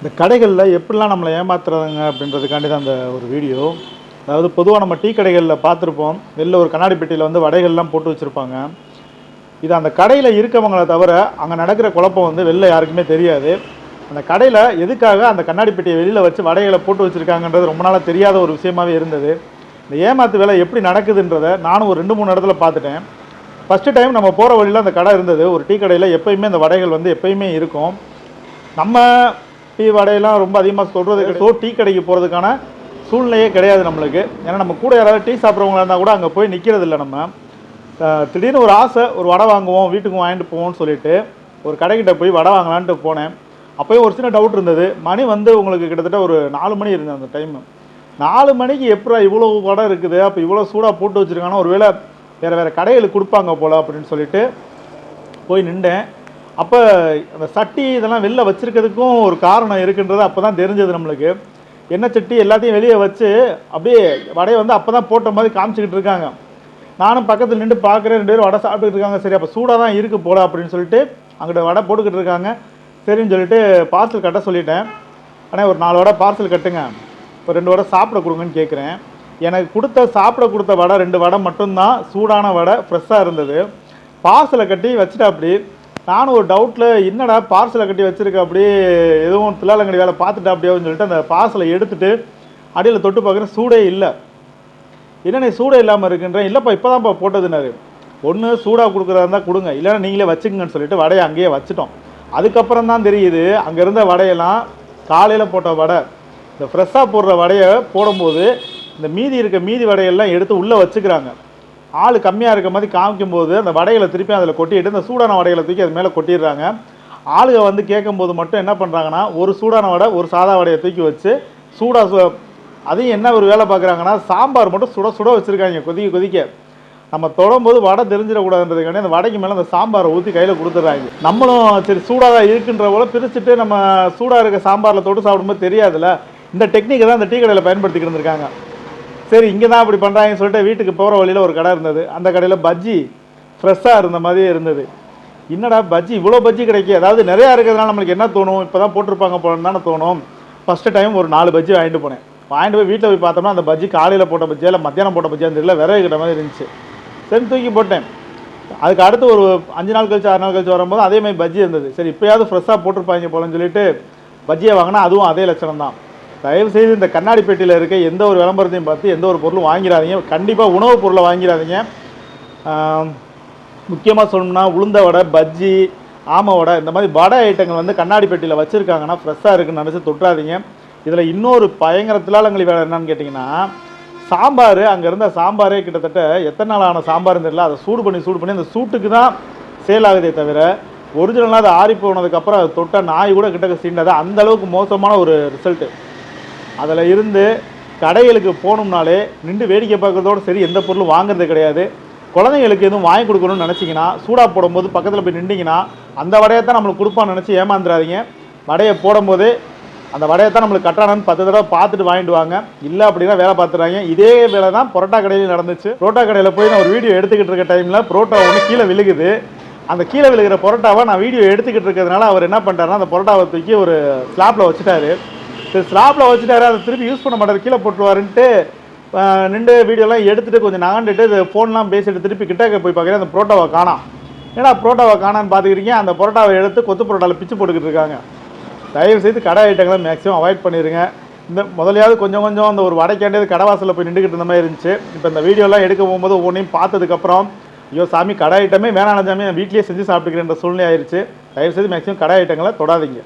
இந்த கடைகளில் எப்படிலாம் நம்மளை ஏமாத்துறாங்க அப்படின்றதுக்காண்டி தான் அந்த ஒரு வீடியோ. அதாவது பொதுவாக நம்ம டீ கடைகளில் பார்த்துருப்போம். வெளில ஒரு கண்ணாடி பெட்டியில் வந்து வடைகள்லாம் போட்டு வச்சுருப்பாங்க. இது அந்த கடையில் இருக்கவங்கள தவிர அங்கே நடக்கிற குழப்பம் வந்து வெளில யாருக்குமே தெரியாது. அந்த கடையில் எதுக்காக அந்த கண்ணாடி பெட்டியை வெளியில் வச்சு வடைகளை போட்டு வச்சுருக்காங்கன்றது ரொம்ப நாளாக தெரியாத ஒரு விஷயமாவே இருந்தது. இந்த ஏமாத்து வேலை எப்படி நடக்குதுன்றதை நானும் ஒரு ரெண்டு மூணு இடத்துல பார்த்துட்டேன். ஃபஸ்ட்டு டைம் நம்ம போகிற வழியில் அந்த கடை இருந்தது. ஒரு டீ கடையில் எப்பயுமே அந்த வடைகள் வந்து எப்பயுமே இருக்கும். நம்ம டீ வடையெல்லாம் ரொம்ப அதிகமாக சொல்கிறது ஸோ டீ கடைக்கு போகிறதுக்கான சூழ்நிலையே கிடையாது நம்மளுக்கு. ஏன்னா நம்ம கூட யாராவது டீ சாப்பிட்றவங்களா இருந்தால் கூட அங்கே போய் நிற்கிறது இல்லை நம்ம திடீர்னு ஒரு ஆசை ஒரு வடை வாங்குவோம் வீட்டுக்கு வாங்கிட்டு போவோம்னு சொல்லிட்டு ஒரு கடைக்கிட்ட போய் வடை வாங்கலான்ட்டு போனேன். அப்போயும் ஒரு சின்ன டவுட் இருந்தது. மணி வந்து உங்களுக்கு கிட்டத்தட்ட ஒரு நாலு மணி இருந்தது அந்த டைம் நாலு மணிக்கு எப்படா இவ்வளோ வடை இருக்குது? அப்போ இவ்வளோ சூடாக போட்டு வச்சுருக்காங்கன்னா ஒருவேளை வேறு வேறு கடைகளுக்கு கொடுப்பாங்க போல் அப்படின்னு சொல்லிட்டு போய் நின்றேன். அப்போ அந்த சட்டி இதெல்லாம் வெளில வச்சுருக்கிறதுக்கும் ஒரு காரணம் இருக்குன்றது அப்போ தான் தெரிஞ்சது நம்மளுக்கு. எண்ணெய் சட்டி எல்லாத்தையும் வெளியே வச்சு அப்படியே வடையை வந்து அப்போ தான் போட்ட மாதிரி காமிச்சிக்கிட்டு இருக்காங்க. நானும் பக்கத்தில் நின்று பார்க்குறேன் ரெண்டு பேரும் வடை சாப்பிட்டுட்டு இருக்காங்க. சரி அப்போ சூடாக தான் இருக்குது போல அப்படின்னு சொல்லிட்டு அங்கிட்ட வடை போட்டுக்கிட்டு இருக்காங்க. சரின்னு சொல்லிட்டு பார்சல் கட்ட சொல்லிட்டேன். ஆனால் ஒரு நாலு வடை பார்சல் கட்டுங்க. ஒரு ரெண்டு வடை சாப்பிட கொடுங்கன்னு கேட்குறேன் எனக்கு கொடுத்த சாப்பிட கொடுத்த வடை ரெண்டு வடை மட்டும்தான் சூடான வடை ஃப்ரெஷ்ஷாக இருந்தது. பார்சலை கட்டி வச்சுட்டா அப்படி நானும் ஒரு டவுட்டில் என்னடா பார்சலை கட்டி வச்சிருக்க? அப்படி எதுவும் தில்லாலங்கடி வேலை பார்த்துட்டா அப்படி சொல்லிட்டு அந்த பார்சலை எடுத்துட்டு அடியில் தொட்டு பார்க்குறேன் சூடே இல்லை. என்ன சூடே இல்லாமல் இருக்குன்றேன். இல்லைப்பா இப்போ தான்ப்பா போட்டதுனாரு ஒன்று சூடாக கொடுக்குறதா இருந்தால் கொடுங்க. இல்லைன்னா நீங்களே வச்சுக்கங்கன்னு சொல்லிட்டு வடையை அங்கேயே வச்சுட்டோம். அதுக்கப்புறம் தான் தெரியுது அங்கே இருந்த வடையெல்லாம் காலையில் போட்ட வடை இந்த ஃப்ரெஷ்ஷாக போடுற வடையை போடும்போது இந்த மீதி இருக்க மீதி வடையெல்லாம் எடுத்து உள்ளே வச்சுக்கிறாங்க. ஆள் கம்மியாக இருக்க மாதிரி காமிக்கும்போது அந்த வடைகளை திருப்பி அதில் கொட்டிட்டு இந்த சூடான வடைகளை தூக்கி அது மேலே கொட்டிடுறாங்க. ஆளுங்க வந்து கேட்கும்போது மட்டும் என்ன பண்ணுறாங்கன்னா ஒரு சூடான வடை ஒரு சாதா வடையை தூக்கி வச்சு சூடாக சு அதையும் என்ன ஒரு வேலை பார்க்குறாங்கன்னா சாம்பார் மட்டும் சுட சுட வச்சுருக்காங்க கொதிக்க கொதிக்க. நம்ம தொடும்போது வடை தெரிஞ்சிடக்கூடாதுன்றதுக்காண்டி அந்த வடைக்கு மேலே அந்த சாம்பாரை ஊற்றி கையில் கொடுத்துட்றாங்க. நம்மளும் சரி சூடாக தான் இருக்குன்ற போல பிரிச்சுட்டு நம்ம சூடாக இருக்க சாம்பாரில் தொட்டு சாப்பிடும்போது தெரியாதுல்ல. இந்த டெக்னிக்கை தான் அந்த டீ கடையில் பயன்படுத்திக்கிட்டு இருந்திருக்காங்க. சரி இங்கே தான் அப்படி பண்ணுறாங்கன்னு சொல்லிட்டு வீட்டுக்கு போகிற வழியில் ஒரு கடை இருந்தது. அந்த கடையில் பஜ்ஜி ஃப்ரெஷ்ஷாக இருந்த மாதிரியே இருந்தது. என்னடா பஜ்ஜி இவ்வளோ பஜ்ஜி கிடைக்கும் அதாவது நிறையா இருக்கிறதுனால நம்மளுக்கு என்ன தோணும்? இப்போ தான் போட்டிருப்பாங்க போலன்னு தானே தோணும். ஃபஸ்ட்டு டைம் ஒரு நாலு பஜ்ஜி வாங்கிட்டு போனேன். வாங்கிட்டு போய் வீட்டில் போய் பார்த்தோம்னா அந்த பஜ்ஜி காலையில் போட்ட பஜ்ஜியா இல்லை மத்தியானம் போட்ட பஜ்ஜியா தெரியல விறகு கிட்ட மாதிரி இருந்துச்சு. சரி தூக்கி போட்டேன். அதுக்கு அடுத்து ஒரு அஞ்சு நாள் கழிச்சு ஆறு நாள் கழிச்சு வரும்போது அதே மாதிரி பஜ்ஜி இருந்தது. சரி இப்போயாவது ஃப்ரெஷ்ஷாக போட்டிருப்பாங்க போலன்னு சொல்லிட்டு பஜ்ஜியை வாங்கினா அதுவும் அதே லட்சணம் தான் தயவு செய்து இந்த கண்ணாடி பெட்டியில் இருக்க எந்த ஒரு விளம்பரத்தையும் பார்த்து எந்த ஒரு பொருளும் வாங்கிடாதீங்க. கண்டிப்பாக உணவுப் பொருளை வாங்கிடாதீங்க. முக்கியமாக சொல்லணும்னா உளுந்த வடை பஜ்ஜி ஆமை வடை இந்த மாதிரி வடை ஐட்டங்கள் வந்து கண்ணாடி பெட்டியில் வச்சுருக்காங்கன்னா ஃப்ரெஷ்ஷாக இருக்குன்னு நினச்சி தொட்டுறாதீங்க இதில் இன்னொரு பயங்கர தில்லாலங்களி வேலை என்னன்னு கேட்டிங்கன்னா சாம்பார் அங்கே இருந்த சாம்பாரே கிட்டத்தட்ட எத்தனை நாள் ஆன சாம்பார்னு தெரியல. அதை சூடு பண்ணி சூடு பண்ணி அந்த சூட்டுக்கு தான் சேல் ஆகுதே தவிர ஒரிஜினலாக அது ஆறி போனதுக்கப்புறம் அது தொட்டால் நாய் கூட கிட்டக்க சீண்டாது. அந்த அளவுக்கு மோசமான ஒரு ரிசல்ட்டு அதில் இருந்து கடைகளுக்கு போகணும்னாலே நின்று வேடிக்கை பார்க்குறதோட சரி எந்த பொருளும் வாங்குறது கிடையாது. குழந்தைங்களுக்கு எதுவும் வாங்கி கொடுக்கணும்னு நினச்சிங்கன்னா சூடாக போடும்போது பக்கத்தில் போய் நின்றிங்கன்னா அந்த வடையை தான் நம்மளுக்கு கொடுப்பான்னு நினச்சி ஏமாந்துடாதீங்க வடையை போடும்போது அந்த வடையை தான் நம்மளுக்கு கட்டானு பத்து தடவை பார்த்துட்டு வாங்கிட்டு வாங்க. இல்லை அப்படின்னா வேலை பார்த்துறாங்க. இதே வேலை தான் பரோட்டா கடையில் நடந்துச்சு. பரோட்டா கடையில் போய் நான் ஒரு வீடியோ எடுத்துக்கிட்டு இருக்க டைமில் பரோட்டா ஒன்று கீழே விழுகுது. அந்த கீழே விழுகிற பரோட்டாவை நான் வீடியோ எடுத்துக்கிட்டு இருக்கிறதுனால அவர் என்ன பண்ணுறாருன்னா அந்த பரோட்டாவை தூக்கி ஒரு ஸ்லாப்பில் வச்சுட்டாரு. சரி ஸ்லாப்பில் வச்சுட்டாரு அதை திருப்பி யூஸ் பண்ண மாட்டார் கீழே போட்டுருவாருன்ட்டு நின்று வீடியோலாம் எடுத்துகிட்டு கொஞ்சம் நகண்டுட்டு இது ஃபோன்லாம் பேசிட்டு திருப்பி கிட்டக்க போய் பார்க்குறேன் அந்த புரோட்டாவை காணாம் ஏன்னா புரோட்டாவை காணான்னு பார்த்துக்கிறீங்க? அந்த புரோட்டாவை எடுத்து கொத்து புரோட்டாவில் பிச்சு போட்டுக்கிட்டு இருக்காங்க. தயவு செய்து கடை ஐட்டங்களை மேக்ஸிமம் அவாய்ட் பண்ணிடுங்க இந்த முதலையாவது கொஞ்சம் கொஞ்சம் அந்த ஒரு வடைக்காண்டியது கடைவாசலில் போய் நின்றுக்கிட்டு இருந்த மாதிரி இருந்துச்சு. இப்போ இந்த வீடியோலாம் எடுக்க போகும்போது ஒவ்வொன்றையும் பார்த்ததுக்கப்புறம் ஐயோ சாமி கடை ஐட்டமே வேணாம் சாமி நான் வீட்லேயே செஞ்சு சாப்பிட்டுக்கிறேன்ற சூழ்நிலை ஆயிடுச்சு தயவு செய்து மேக்ஸிமம் கடை ஐட்டங்களை தொடாதீங்க.